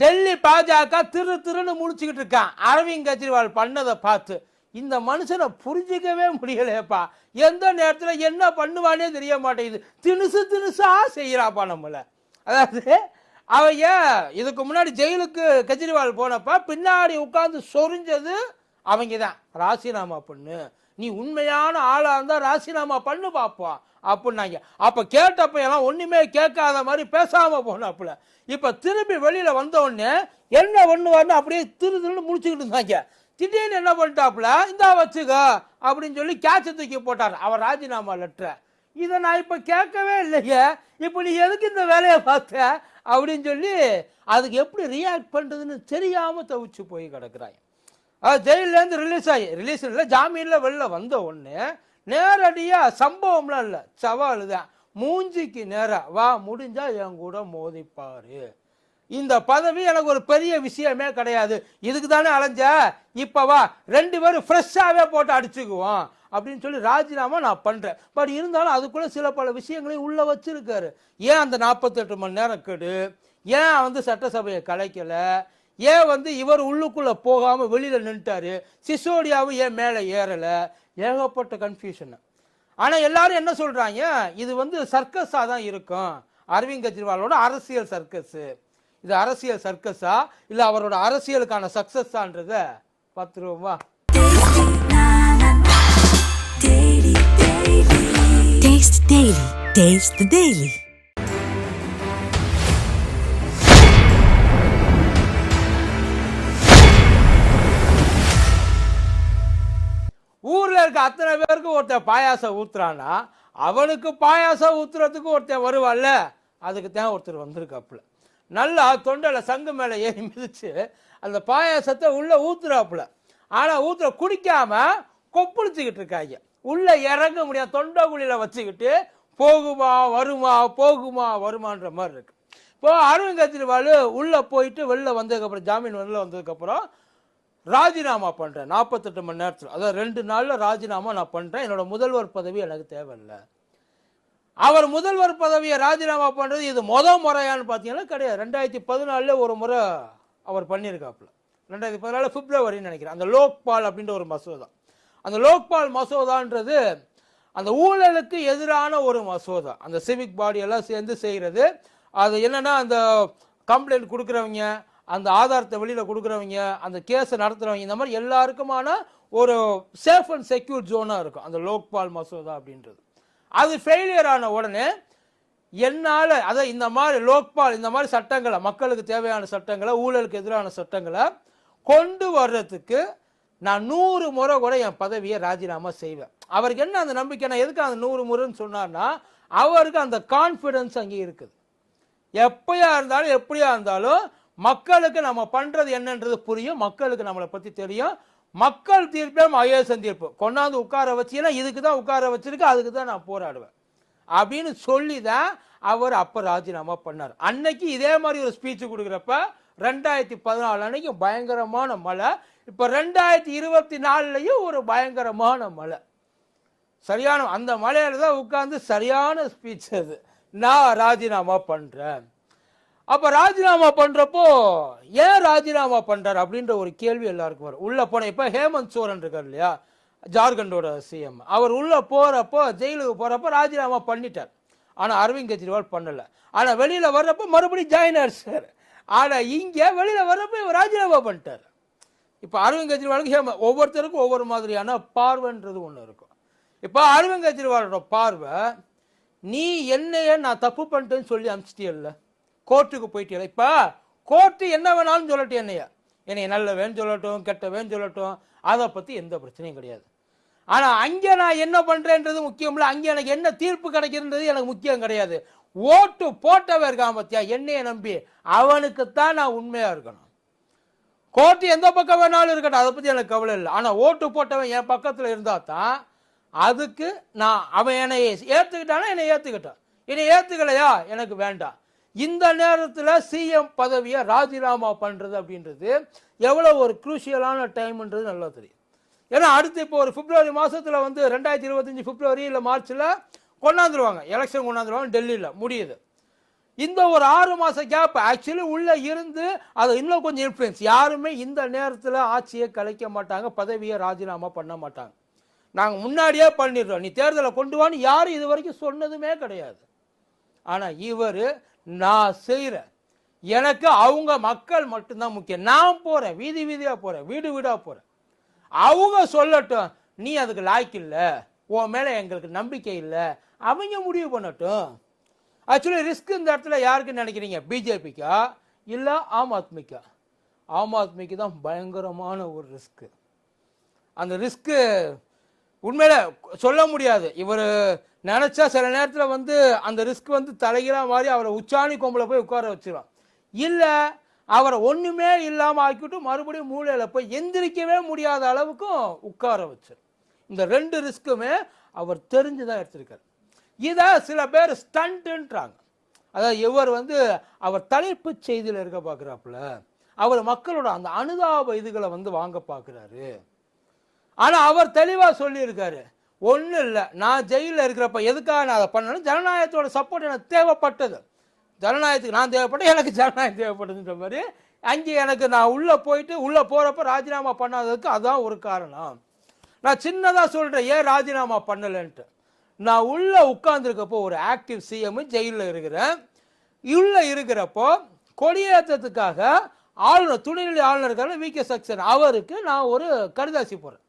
டெல்லி பாஜக திரு திருன்னு முடிச்சுக்கிட்டு இருக்கான். அரவிந்த் கெஜ்ரிவால் பண்ணதை பார்த்து இந்த மனுஷனை புரிஞ்சிக்கவே முடியலையப்பா. எந்த நேரத்தில் என்ன பண்ணுவானே தெரிய மாட்டேங்குது. தினுசு தினுசா செய்கிறாப்பா நம்மளை. அதாவது அவன் ஏன் இதுக்கு முன்னாடி ஜெயிலுக்கு கெஜ்ரிவால் போனப்ப பின்னாடி உட்காந்து சொரிஞ்சது அவங்க தான் ராசினாமா பொண்ணு. நீ உண்மையான ஆளாக இருந்தால் ராசினாமா பண்ணு பார்ப்போம் அப்படின்னாங்க. அப்போ கேட்டப்ப எல்லாம் ஒன்றுமே கேட்காத மாதிரி பேசாமல் போனாப்புல. இப்போ திரும்பி வெளியில் வந்த உடனே என்ன பண்ணுவார்னு அப்படியே திரு திருன்னு முடிச்சுக்கிட்டு இருந்தாங்க. திடீர்னு என்ன பண்ணிட்டாப்புல இந்தா வச்சுக்கோ அப்படின்னு சொல்லி கேட்ச தூக்கி போட்டார். அவர் ராஜினாமா லெட்டரை. இதை நான் இப்போ கேட்கவே இல்லையே. இப்போ நீ எதுக்கு இந்த வேலையை பார்த்த? அப்படின்னு சொல்லி அதுக்கு எப்படி ரியாக்ட் பண்ணுறதுன்னு தெரியாமல் தவிச்சு போய் கிடக்குறாங்க ஜெயிலேருந்து ரிலீஸ் ஆகி ரிலீஸ் இல்லை ஜாமீனில் வெளில வந்த உடனே நேரடியாக சம்பவம்லாம் இல்லை. சவால் தான் மூஞ்சிக்கு நேராக வா முடிஞ்சால் என் கூட மோதிப்பார். இந்த பதவி எனக்கு ஒரு பெரிய விஷயமே கிடையாது. இதுக்கு தானே அலைஞ்ச? இப்போ வா ரெண்டு பேரும் ஃப்ரெஷ்ஷாகவே போட்டு அடிச்சுக்குவோம். அப்படின்னு சொல்லி ராஜினாமா நான் பண்ணுறேன் பட் இருந்தாலும் அதுக்குள்ளே சில பல விஷயங்களையும் உள்ளே வச்சுருக்காரு. ஏன் அந்த நாற்பத்தெட்டு மணி நேரம் கெடு? ஏன் வந்து சட்டசபையை கலைக்கலை? ஏன் வந்து இவர் உள்ளுக்குள்ளே போகாமல் வெளியில் நின்ட்டாரு சிசோடியாவும் ஏன் மேலே ஏறலை? ஏகப்பட்ட கன்ஃபியூஷன் ஆனால் எல்லாரும் என்ன சொல்கிறாங்க இது வந்து சர்க்கஸாக தான் இருக்கும். அரவிந்த் கெஜ்ரிவாலோட அரசியல் சர்க்கஸு இது அரசியல் சர்க்கஸா இல்லை அவரோட அரசியலுக்கான சக்ஸஸான்றத பார்த்துருவோமா டெய்லி இருக்க அத்தனை பேருக்கு ஒருத்தன் பாயாசம் ஊத்துறான்னா அவனுக்கு பாயாசம் ஊத்துறதுக்கு ஒருத்தன் வருவாள்ல அதுக்கு தான் ஒருத்தர் வந்திருக்காப்புல. நல்லா தொண்டையில் சங்கு மேலே ஏறி மிதிச்சு அந்த பாயாசத்தை உள்ளே ஊத்துறாப்புல. ஆனால் ஊத்துற குடிக்காம கொப்பளிச்சிக்கிட்டு இருக்காங்க. உள்ளே இறங்க முடியாது தொண்டை குழியில் வச்சுக்கிட்டு போகுமா வருமா போகுமா வருமான்ற மாதிரி இருக்கு. இப்போ அருண் கெஜ்ரிவால் உள்ளே போயிட்டு வெளில வந்ததுக்கப்புறம் ஜாமீன் வெளில வந்ததுக்கப்புறம் ராஜினாமா பண்ணுறேன் நாற்பத்தெட்டு மணி நேரத்தில். அதாவது ரெண்டு நாளில் ராஜினாமா நான் பண்ணுறேன் என்னோடய முதல்வர் பதவி எனக்கு தேவையில்லை. அவர் முதல்வர் பதவியை ராஜினாமா பண்ணுறது இது மொதல் முறையான்னு பார்த்தீங்கன்னா கிடையாது. ரெண்டாயிரத்தி பதினாலில் ஒரு முறை அவர் பண்ணியிருக்காப்புல. ரெண்டாயிரத்தி பதினாலு பிப்ரவரின்னு நினைக்கிறேன். அந்த லோக்பால் அப்படின்ற ஒரு மசோதா. அந்த லோக்பால் மசோதான்றது அந்த ஊழலுக்கு எதிரான ஒரு மசோதா. அந்த சிவிக் பாடியெல்லாம் சேர்ந்து செய்கிறது அது என்னென்னா அந்த கம்ப்ளைண்ட் கொடுக்குறவங்க அந்த ஆதாரத்தை வெளியில் கொடுக்குறவங்க அந்த கேஸை நடத்துகிறவங்க இந்த மாதிரி எல்லாருக்குமான ஒரு சேஃப் அண்ட் செக்யூர் ஜோனாக இருக்கும். அந்த லோக்பால் மசோதா அப்படின்றது. அது ஃபெயிலியர் ஆன உடனே என்னால் அதை இந்த மாதிரி லோக்பால் இந்த மாதிரி சட்டங்களை மக்களுக்கு தேவையான சட்டங்களை ஊழலுக்கு எதிரான சட்டங்களை கொண்டு வர்றதுக்கு நான் நூறு முறை கூட என் பதவியை ராஜினாமா செய்வேன். அவருக்கு என்ன அந்த நம்பிக்கை? நான் எதுக்கு அந்த நூறு முறைன்னு சொன்னார்னா அவருக்கு அந்த கான்ஃபிடன்ஸ் அங்கே இருக்குது. எப்பயா இருந்தாலும் எப்படியா இருந்தாலும் மக்களுக்கு நம்ம பண்ணுறது என்னன்றது புரியும் மக்களுக்கு நம்மளை பற்றி தெரியும். மக்கள் தீர்ப்பே அயோசன் தீர்ப்பு. கொண்டாந்து உட்கார வச்சுன்னா இதுக்கு தான் உட்கார வச்சிருக்கு அதுக்கு தான் நான் போராடுவேன். அப்படின்னு சொல்லி தான் அவர் அப்போ ராஜினாமா பண்ணார். அன்னைக்கு இதே மாதிரி ஒரு ஸ்பீச் கொடுக்குறப்ப ரெண்டாயிரத்தி பதினாலு அன்னைக்கு பயங்கரமான மழை. இப்போ ரெண்டாயிரத்தி இருபத்தி நாலுலையும் ஒரு பயங்கரமான மழை. சரியான அந்த மலையில் தான் உட்காந்து சரியான ஸ்பீச் அது. நான் ராஜினாமா பண்ணுறேன் அப்போ ராஜினாமா பண்ணுறப்போ ஏன் ராஜினாமா பண்ணுறாரு அப்படின்ற ஒரு கேள்வி எல்லாருக்கும் வரும். உள்ளே போன இப்போ ஹேமந்த் சோரன் இருக்கார் இல்லையா? ஜார்க்கண்டோட சிஎம் அவர் உள்ளே போகிறப்போ ஜெயிலுக்கு போகிறப்போ ராஜினாமா பண்ணிட்டார். ஆனால் அரவிந்த் கெஜ்ரிவால் பண்ணலை. ஆனால் வெளியில் வர்றப்போ மறுபடியும் ஜாயின் ஆயிடுச்சார். ஆனால் இங்கே வெளியில் வர்றப்போ இவர் ராஜினாமா பண்ணிட்டார். இப்போ அரவிந்த் கெஜ்ரிவாலுக்கு ஹேம ஒவ்வொருத்தருக்கும் ஒவ்வொரு மாதிரியான பார்வைன்றது ஒன்று இருக்கும். இப்போ அரவிந்த் கெஜ்ரிவாலோட பார்வை நீ என்னைய நான் தப்பு பண்ணிட்டேன்னு சொல்லி அனுப்பிச்சிட்டியல்ல கோர்ட்டுக்கு போயிட்டியல இப்போ கோர்ட்டு என்ன வேணாலும் சொல்லட்டும் என்னைய. என்னைய நல்லவன் சொல்லட்டும் கெட்டவன் சொல்லட்டும் அதை பற்றி எந்த பிரச்சனையும் கிடையாது. ஆனால் அங்கே நான் என்ன பண்ணுறேன்றது முக்கியம் இல்லை அங்கே எனக்கு என்ன தீர்ப்பு கிடைக்கிறன்றது எனக்கு முக்கியம் கிடையாது. ஓட்டு போட்டவன் இருக்கான் பார்த்தியா என்னைய நம்பி. அவனுக்குத்தான் நான் உண்மையாக இருக்கணும். கோர்ட்டு எந்த பக்கம் வேணாலும் இருக்கட்டும் அதை பற்றி எனக்கு கவலை இல்லை. ஆனால் ஓட்டு போட்டவன் என் பக்கத்தில் இருந்தால் தான் அதுக்கு நான் அவன் என்னை ஏற்றுக்கிட்டானா என்னை ஏற்றுக்கிட்டான் என்னை ஏற்றுக்கலையா எனக்கு வேண்டாம். இந்த நேரத்தில் சிஎம் பதவியை ராஜினாமா பண்ணுறது அப்படின்றது எவ்வளோ ஒரு குரூஷியலான டைம்ன்றது நல்லா தெரியும். ஏன்னா அடுத்து இப்போ ஒரு பிப்ரவரி மாதத்தில் வந்து ரெண்டாயிரத்தி இருபத்தஞ்சி பிப்ரவரி இல்லை மார்ச்சில் கொண்டாந்துருவாங்க. எலெக்ஷன் கொண்டாந்துருவாங்க டெல்லியில் முடியுது. இந்த ஒரு ஆறு மாத கேப் ஆக்சுவலி உள்ளே இருந்து அது இன்னும் கொஞ்சம் இன்ஃப்ளூயன்ஸ் யாருமே இந்த நேரத்தில் ஆட்சியை கலைக்க மாட்டாங்க பதவியை ராஜினாமா பண்ண மாட்டாங்க. நாங்கள் முன்னாடியே பண்ணிடுறோம். நீ தேர்தலை கொண்டு வான்னு யாரும் இது வரைக்கும் சொன்னதுமே கிடையாது. ஆனால் இவர் நான் செய்கிறேன் எனக்கு அவங்க மக்கள் மட்டும்தான் முக்கியம். நான் போகிறேன் வீதி வீதியாக போகிறேன் வீடு வீடாக போகிறேன் அவங்க சொல்லட்டும் நீ அதுக்கு லாய்க்கு இல்லை. உன் மேலே எங்களுக்கு நம்பிக்கை இல்லை. அவங்க முடிவு பண்ணட்டும். ஆக்சுவலி ரிஸ்க் இந்த இடத்துல யாருக்கு நினைக்கிறீங்க? பிஜேபிக்கா இல்லை ஆம் ஆத்மிக்கா? ஆம் ஆத்மிக்கு தான் பயங்கரமான ஒரு ரிஸ்க்கு அந்த ரிஸ்க்கு உண்மையில் சொல்ல முடியாது. இவர் நினச்சா சில நேரத்தில் வந்து அந்த ரிஸ்க் வந்து தலைகிற மாதிரி அவரை உச்சாணி கொம்பில் போய் உட்கார வச்சுருவான். இல்லை அவரை ஒன்றுமே இல்லாமல் ஆக்கிவிட்டு மறுபடியும் மூளையில் போய் எந்திரிக்கவே முடியாத அளவுக்கும் உட்கார வச்சிரு. இந்த ரெண்டு ரிஸ்க்குமே அவர் தெரிஞ்சு தான் எடுத்திருக்காரு. இதை சில பேர் ஸ்டண்ட்டுன்றாங்க அதாவது இவர் வந்து அவர் தலைப்பு செய்தியில் இருக்க பார்க்குறாப்புல அவர் மக்களோட அந்த அனுதாப இதுகளை வந்து வாங்க பார்க்குறாரு ஆனால் அவர் தெளிவாக சொல்லியிருக்காரு. ஒன்றும் இல்லை. நான் ஜெயிலில் இருக்கிறப்ப எதுக்காக நான் அதை பண்ணணும் ஜனநாயகத்தோட சப்போர்ட் எனக்கு தேவைப்பட்டது. ஜனநாயகத்துக்கு நான் தேவைப்பட்டேன் எனக்கு ஜனநாயகம் தேவைப்பட்டதுன்ற மாதிரி அங்கே எனக்கு நான் உள்ளே போயிட்டு உள்ளே போகிறப்ப ராஜினாமா பண்ணாததுக்கு அதுதான் ஒரு காரணம். நான் சின்னதாக சொல்கிறேன் ஏன் ராஜினாமா பண்ணலைன்ட்டு. நான் உள்ளே உட்காந்துருக்கப்போ ஒரு ஆக்டிவ் சிஎம் ஜெயிலில் இருக்கிறேன். உள்ளே இருக்கிறப்போ கொடியேற்றத்துக்காக ஆளுநர் துணைநிலை ஆளுநர் இருக்காரு வி கே சக்சன் அவருக்கு நான் ஒரு கடிதாசி போகிறேன்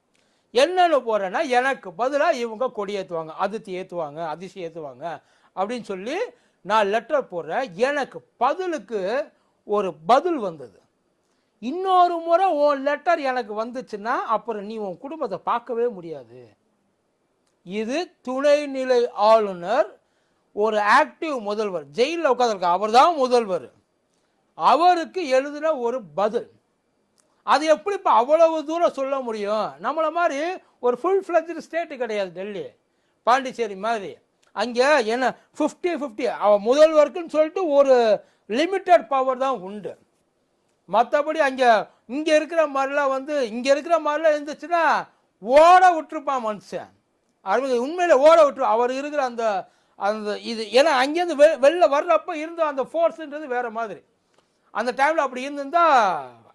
என்னென்னு போகிறேன்னா எனக்கு பதிலாக இவங்க கொடி ஏற்றுவாங்க அதிர்த்தி ஏற்றுவாங்க அதிசி ஏற்றுவாங்க அப்படின்னு சொல்லி நான் லெட்டர் போடுறேன். எனக்கு பதிலுக்கு ஒரு பதில் வந்தது. இன்னொரு முறை உன் லெட்டர் எனக்கு வந்துச்சுன்னா அப்புறம் நீ உன் குடும்பத்தை பார்க்கவே முடியாது. இது துணைநிலை ஆளுநர் ஒரு ஆக்டிவ் முதல்வர் ஜெயிலில் உட்காந்துருக்க அவர் தான் முதல்வர். அவருக்கு எழுதின ஒரு பதில். அது எப்படி இப்போ அவ்வளவு தூரம் சொல்ல முடியும்? நம்மளை மாதிரி ஒரு ஃபுல் ஃப்ளஜ்டு ஸ்டேட்டு கிடையாது டெல்லி. பாண்டிச்சேரி மாதிரி. அங்கே என்ன ஃபிஃப்டி ஃபிஃப்டி அவன் முதல்வருக்குன்னு சொல்லிட்டு ஒரு லிமிட்டட் பவர் தான் உண்டு. மற்றபடி அங்கே இங்கே இருக்கிற மாதிரிலாம் வந்து இங்கே இருக்கிற மாதிரிலாம் இருந்துச்சுன்னா ஓட விட்டுருப்பான் மனுஷன். அருமை உண்மையில் ஓட விட்டுரு அவர் இருக்கிற அந்த அந்த இது ஏன்னா அங்கேருந்து வெ வெளில வர்றப்போ இருந்த அந்த ஃபோர்ஸுன்றது வேறு மாதிரி. அந்த டைமில் அப்படி இருந்திருந்தால்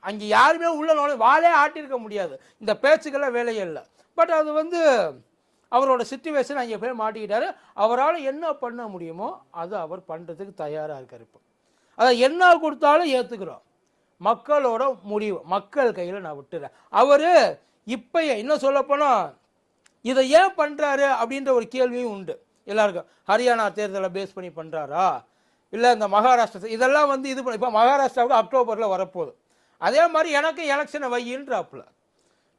அங்கே யாருமே உள்ள நுழை வாழே ஆட்டியிருக்க முடியாது. இந்த பேச்சுக்கெல்லாம் வேலையே இல்லை. பட் அது வந்து அவரோட சுச்சுவேஷன் அங்கே போய் மாட்டிக்கிட்டாரு. அவரால் என்ன பண்ண முடியுமோ அது அவர் பண்ணுறதுக்கு தயாராக இருக்கார் இப்போ. அதை என்ன கொடுத்தாலும் ஏற்றுக்கிறோம் மக்களோட முடிவு. மக்கள் கையில் நான் விட்டுறேன். அவர் இப்போ இன்னும் சொல்லப்போனால் இதை ஏன் பண்ணுறாரு அப்படின்ற ஒரு கேள்வியும் உண்டு. எல்லாருக்கும் ஹரியானா தேர்தலை பேஸ் பண்ணி பண்ணுறாரா இல்லை இந்த மகாராஷ்டிரா இதெல்லாம் வந்து இது பண்ண இப்போ மகாராஷ்டிராவுக்கு அக்டோபரில் வரப்போகுது. அதே மாதிரி எனக்கு எலெக்ஷனை வையின்றாப்புல.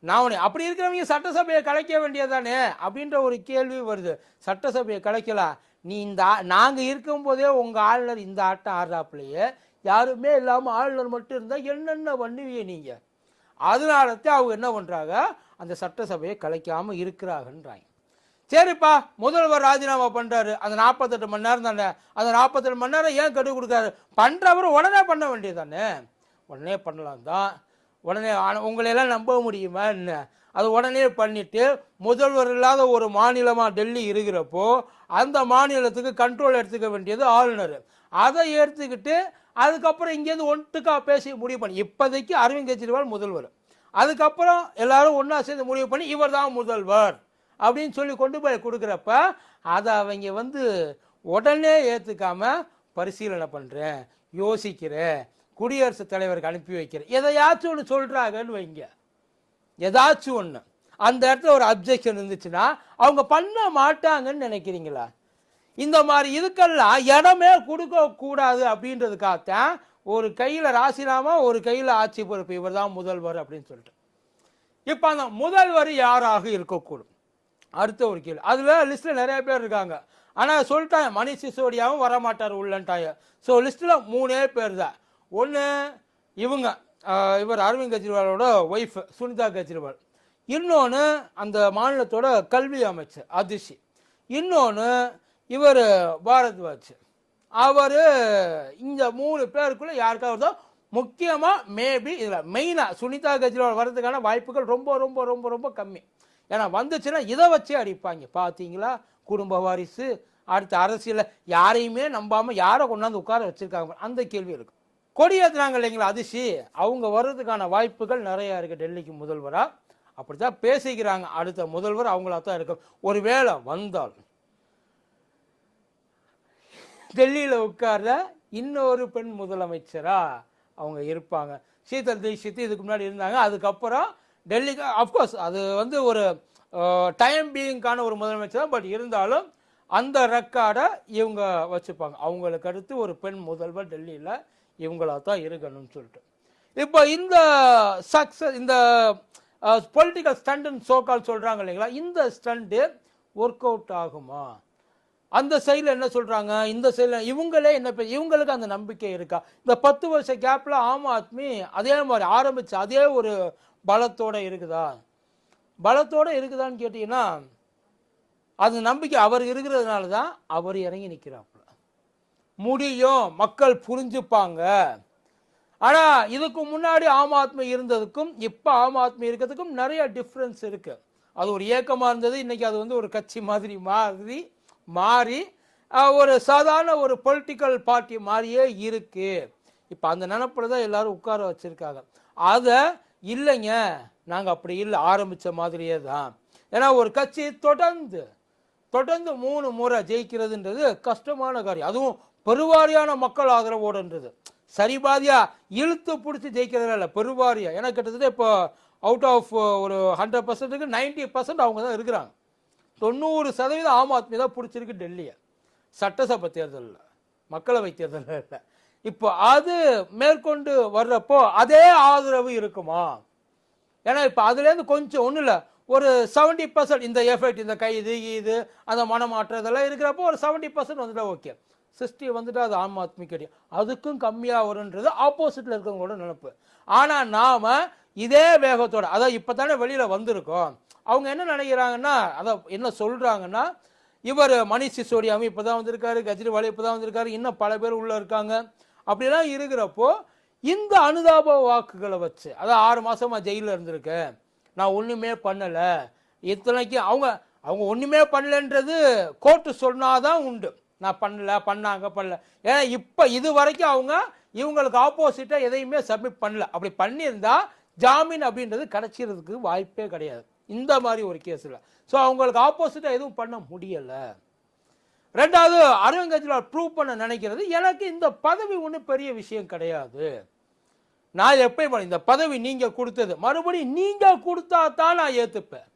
நான் உன்னை அப்படி இருக்கிறவங்க சட்டசபையை கலைக்க வேண்டியதானே அப்படின்ற ஒரு கேள்வி வருது. சட்டசபையை கலைக்கலாம் நீ இந்த நாங்கள் இருக்கும்போதே உங்கள் ஆளுநர் இந்த ஆட்டம் ஆடுறாப்புலையே. யாருமே இல்லாமல் ஆளுநர் மட்டும் இருந்தால் என்னென்ன பண்ணுவீங்க நீங்கள் அதனால தான் அவங்க என்ன பண்ணுறாங்க அந்த சட்டசபையை கலைக்காமல் இருக்கிறாங்கன்றாங்க. சரிப்பா முதல்வர் ராஜினாமா பண்ணுறாரு அந்த நாற்பத்தெட்டு மணி நேரம் தானே? அந்த நாற்பத்தெட்டு மணி நேரம் ஏன் கெடு கொடுக்காரு? பண்ணுறவர் உடனே பண்ண வேண்டியது தானே உடனே பண்ணலாம் தான். உடனே உங்களையெல்லாம் நம்ப முடியுமா என்ன? அது உடனே பண்ணிவிட்டு முதல்வர் இல்லாத ஒரு மாநிலமாக டெல்லி இருக்கிறப்போ அந்த மாநிலத்துக்கு கண்ட்ரோல் எடுத்துக்க வேண்டியது ஆளுநர். அதை எடுத்துக்கிட்டு அதுக்கப்புறம் இங்கேருந்து ஒட்டுக்கா பேசி முடிவு பண்ணி இப்போதைக்கு அரவிந்த் கெஜ்ரிவால் முதல்வர். அதுக்கப்புறம் எல்லாரும் ஒன்றா சேர்ந்து முடிவு பண்ணி இவர் தான் முதல்வர். அப்படின்னு சொல்லி கொண்டு போய் கொடுக்குறப்ப அதை அவங்க வந்து உடனே ஏற்றுக்காம பரிசீலனை பண்ணுறேன் யோசிக்கிறேன் குடியரசுத் தலைவருக்கு அனுப்பி வைக்கிறேன். எதையாச்சும் ஒன்று சொல்கிறாங்கன்னு வைங்க. ஏதாச்சும் ஒன்று அந்த இடத்துல ஒரு அப்ஜெக்ஷன் இருந்துச்சுன்னா அவங்க பண்ண மாட்டாங்கன்னு நினைக்கிறீங்களா? இந்த மாதிரி இதுக்கெல்லாம் இடமே கொடுக்கக்கூடாது அப்படின்றதுக்காகத்தான் ஒரு கையில் ராசினாமா ஒரு கையில் ஆட்சி பொறுப்பு இவர் தான் முதல்வர் அப்படின்னு சொல்லிட்டு. இப்போ அந்த முதல்வர் யாராக இருக்கக்கூடும்? அடுத்த ஒரு கேள்வி. அதில் லிஸ்ட்டில் நிறைய பேர் இருக்காங்க. ஆனால் சொல்லிட்டாங்க மணிஷ் சிசோடியாவும் வரமாட்டார் உள்ளன்ட்டாங்க. ஸோ லிஸ்ட்டில் மூணே பேர் தான். ஒன்று இவங்க இவர் அரவிந்த் கெஜ்ரிவாலோட ஒய்ஃப் சுனிதா கெஜ்ரிவால். இன்னொன்று அந்த மாநிலத்தோட கல்வி அமைச்சர் அதிஷி. இன்னொன்று இவர் பாரத்வாஜ். அவர் இந்த மூணு பேருக்குள்ளே யாருக்காவது முக்கியமாக மேபி இதில் மெயினாக சுனிதா கெஜ்ரிவால் வர்றதுக்கான வாய்ப்புகள் ரொம்ப ரொம்ப ரொம்ப ரொம்ப கம்மி. ஏன்னா வந்துச்சுன்னா இதை வச்சே அடிப்பாங்க. பார்த்தீங்களா குடும்ப வாரிசு அடுத்த அரசியலில் யாரையுமே நம்பாமல் யாரை கொண்டாந்து உட்கார வச்சுருக்காங்க? அந்த கேள்வி இருக்கும் கொடியேற்றுறாங்க இல்லைங்களா அதிசி அவங்க வர்றதுக்கான வாய்ப்புகள் நிறையா இருக்குது டெல்லிக்கு முதல்வராக அப்படி தான் பேசிக்கிறாங்க. அடுத்த முதல்வர் அவங்களா தான் இருக்கும் ஒருவேளை வந்தால். டெல்லியில் உட்கார்ற இன்னொரு பெண் முதலமைச்சராக அவங்க இருப்பாங்க. சீதல் தீட்சித் இதுக்கு முன்னாடி இருந்தாங்க. அதுக்கப்புறம் டெல்லிக்கு அஃப்கோர்ஸ் அது வந்து ஒரு டைம் பீயிங்கான ஒரு முதலமைச்சர் தான் பட் இருந்தாலும் அந்த ரெக்கார்டை இவங்க வச்சுப்பாங்க. அவங்களுக்கு அடுத்து ஒரு பெண் முதல்வர் டெல்லியில் இவங்களா தான் இருக்கணும்னு சொல்லிட்டு. இப்போ இந்த சக்ஸஸ் இந்த பொலிட்டிக்கல் ஸ்டண்ட்னு சோக்கால் சொல்கிறாங்க இல்லைங்களா? இந்த ஸ்டண்ட்டு ஒர்க் அவுட் ஆகுமா? அந்த சைடில் என்ன சொல்கிறாங்க இந்த சைடில் இவங்களே என்ன இவங்களுக்கு அந்த நம்பிக்கை இருக்கா? இந்த பத்து வருஷ கேப்பில் ஆம் ஆத்மி அதே மாதிரி ஆரம்பித்து அதே ஒரு பலத்தோட இருக்குதா? பலத்தோட இருக்குதான்னு கேட்டிங்கன்னா அது நம்பிக்கை அவர் இருக்கிறதுனால தான் அவர் இறங்கி நிற்கிறாப்புல முடியும் மக்கள் புரிஞ்சுப்பாங்க. ஆனால் இதுக்கு முன்னாடி ஆம் ஆத்மி இருந்ததுக்கும் இப்போ ஆம் ஆத்மி இருக்கிறதுக்கும் நிறைய டிஃப்ரென்ஸ் இருக்குது அது ஒரு இயக்கமாக இருந்தது இன்னைக்கு அது வந்து ஒரு கட்சி மாதிரி மாறி மாறி ஒரு சாதாரண ஒரு பொலிட்டிக்கல் பார்ட்டி மாதிரியே இருக்குது இப்போ அந்த நினப்பில் தான் எல்லாரும் உட்கார வச்சுருக்காங்க. அதை இல்லைங்க நாங்கள் அப்படி இல்லை ஆரம்பித்த மாதிரியே தான். ஏன்னா ஒரு கட்சி தொடர்ந்து தொடர்ந்து மூணு முறை ஜெயிக்கிறதுன்றது கஷ்டமான காரியம். அதுவும் பெருவாரியான மக்கள் ஆதரவோடுன்றது. சரிபாதியா இழுத்து பிடிச்சி ஜெயிக்கிறதுல இல்லை பெருவாரியா. ஏன்னா கிட்டத்தட்ட இப்போ அவுட் ஆஃப் ஒரு ஹண்ட்ரட் பர்சன்ட்டுக்கு நைன்டி பர்சன்ட் அவங்க தான் இருக்கிறாங்க. தொண்ணூறு சதவீதம் ஆம் ஆத்மி தான் பிடிச்சிருக்கு டெல்லியை. சட்டசபை தேர்தலில் மக்களவை தேர்தலில் இல்லை. இப்போ அது மேற்கொண்டு வர்றப்போ அதே ஆதரவு இருக்குமா? ஏன்னா இப்போ அதுலேருந்து கொஞ்சம் ஒன்றும் இல்லை. ஒரு செவன்ட்டி பர்சன்ட் இந்த எஃபெக்ட் இந்த கைது இது அந்த மனமாற்றம் இதெல்லாம் இருக்கிறப்போ ஒரு செவன்ட்டி பர்சன்ட் வந்துட்டா ஓகே சிக்ஸ்டி வந்துட்டு அது ஆம் ஆத்மி கிடையாது அதுக்கும் கம்மியாக வரும்ன்றது ஆப்போசிட்டில் இருக்கவங்களோட நினைப்பு. ஆனால் நாம் இதே வேகத்தோட அதான் இப்போ தானே வெளியில் வந்திருக்கோம். அவங்க என்ன நினைக்கிறாங்கன்னா அதை என்ன சொல்கிறாங்கன்னா இவர் மணிஷ் சிசோடியாவும் இப்போ தான் வந்திருக்காரு கெஜ்ரிவால் இப்போ தான் வந்திருக்காரு இன்னும் பல பேர் உள்ளே இருக்காங்க. அப்படிலாம் இருக்கிறப்போ இந்த அனுதாப வாக்குகளை வச்சு அதான் ஆறு மாதமாக ஜெயிலில் இருந்திருக்கேன். நான் ஒன்றுமே பண்ணலை. இத்தனைக்கு அவங்க அவங்க ஒன்றுமே பண்ணலன்றது கோர்ட்டு சொன்னாதான் உண்டு. நான் பண்ணல பண்ணாங்க பண்ணல. ஏன்னா இப்போ இது வரைக்கும் அவங்க இவங்களுக்கு ஆப்போசிட்டாக எதையுமே சப்மிட் பண்ணல. அப்படி பண்ணியிருந்தா ஜாமீன் அப்படின்றது கிடைச்சிறதுக்கு வாய்ப்பே கிடையாது. இந்த மாதிரி ஒரு கேஸில் ஸோ அவங்களுக்கு ஆப்போசிட்டாக எதுவும் பண்ண முடியலை. ரெண்டாவது அரவிந்த் கெஜ்ரிவால் ப்ரூவ் பண்ண நினைக்கிறது எனக்கு இந்த பதவி ஒன்றும் பெரிய விஷயம் கிடையாது. நான் எப்பயும் இந்த பதவி நீங்கள் கொடுத்தது. மறுபடியும் நீங்கள் கொடுத்தா தான் நான் ஏற்றுப்பேன்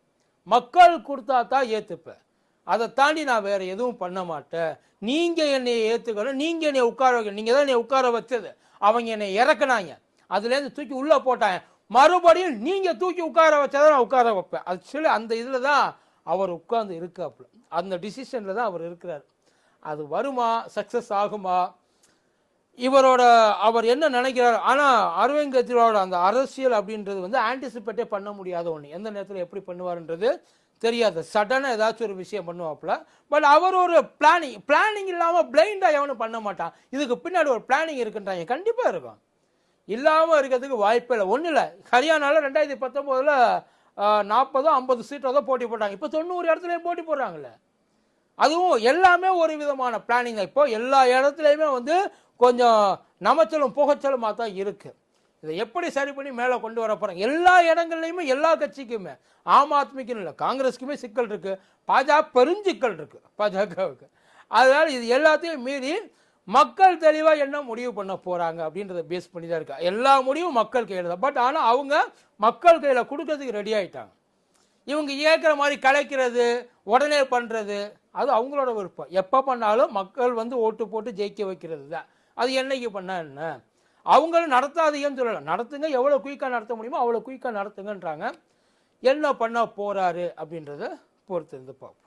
மக்கள் கொடுத்தா தான் ஏற்றுப்பேன் அதை தாண்டி நான் வேறு எதுவும் பண்ண மாட்டேன். நீங்கள் என்னை ஏற்றுக்கணும் நீங்கள் என்னை உட்கார வைக்கணும். நீங்கள் தான் என்னை உட்கார வச்சது. அவங்க என்னை இறக்குனாங்க. அதுலேருந்து தூக்கி உள்ளே போட்டாங்க. மறுபடியும் நீங்கள் தூக்கி உட்கார வச்சாதான் நான் உட்கார வைப்பேன். ஆக்சுவலி அந்த இதில் தான் அவர் உட்கார்ந்து இருக்காப்புல. அந்த டிசிஷனில் தான் அவர் இருக்கிறார். அது வருமா? சக்ஸஸ் ஆகுமா? இவரோட அவர் என்ன நினைக்கிறார்? ஆனால் அரவிந்த் கெஜ்ரிவாலோட அந்த அரசியல் அப்படின்றது வந்து ஆன்டிசிபேட்டே பண்ண முடியாத ஒன்று எந்த நேரத்தில் எப்படி பண்ணுவாருன்றது தெரியாது. சடனாக ஏதாச்சும் ஒரு விஷயம் பண்ணுவாப்புல. பட் அவர் ஒரு பிளானிங் பிளானிங் இல்லாமல் பிளைண்டாக எவனும் பண்ண மாட்டான். இதுக்கு பின்னாடி ஒரு பிளானிங் இருக்குன்றாங்க. கண்டிப்பாக இருக்கும். இல்லாமல் இருக்கிறதுக்கு வாய்ப்பே இல்லை. ஒன்றும் இல்லை ஹரியானாவில் ரெண்டாயிரத்தி பத்தொம்போதில் நாற்பதோ ஐம்பது சீட்டோ தான் போட்டி போட்டாங்க. இப்போ தொண்ணூறு இடத்துலையும் போட்டி போடுறாங்கல்ல. அதுவும் எல்லாமே ஒரு விதமான பிளானிங் இப்போ எல்லா இடத்துலையுமே வந்து கொஞ்சம் நமச்சலும் புகைச்சலுமாக தான் இருக்குது இதை எப்படி சரி பண்ணி மேலே கொண்டு வர போகிறாங்க எல்லா இடங்கள்லையுமே எல்லா கட்சிக்குமே ஆம் ஆத்மிக்குன்னு இல்லை காங்கிரஸுக்குமே சிக்கல் இருக்குது பாஜக பெருஞ்சிக்கல் இருக்குது பாஜகவுக்கு. அதனால் இது எல்லாத்தையும் மீறி மக்கள் தெளிவாக என்ன முடிவு பண்ண போகிறாங்க அப்படின்றத பேஸ் பண்ணி தான் இருக்கா. எல்லா முடிவும் மக்கள் கையில் தான். பட் ஆனால் அவங்க மக்கள் கையில் கொடுக்கறதுக்கு ரெடி ஆகிட்டாங்க இவங்க ஏற்கிற மாதிரி கலைக்கிறது உடனே பண்ணுறது அது அவங்களோட விருப்பம். எப்போ பண்ணாலும் மக்கள் வந்து ஓட்டு போட்டு ஜெயிக்க வைக்கிறது தான். அது என்னைக்கு பண்ணா என்ன? அவங்களும் நடத்தாதீங்கன்னு சொல்லலை. நடத்துங்க எவ்வளோ குயிக்காக நடத்த முடியுமோ அவ்வளோ குயிக்காக நடத்துங்கன்றாங்க. என்ன பண்ண போகிறாரு அப்படின்றத பொறுத்து இருந்து பார்ப்போம்.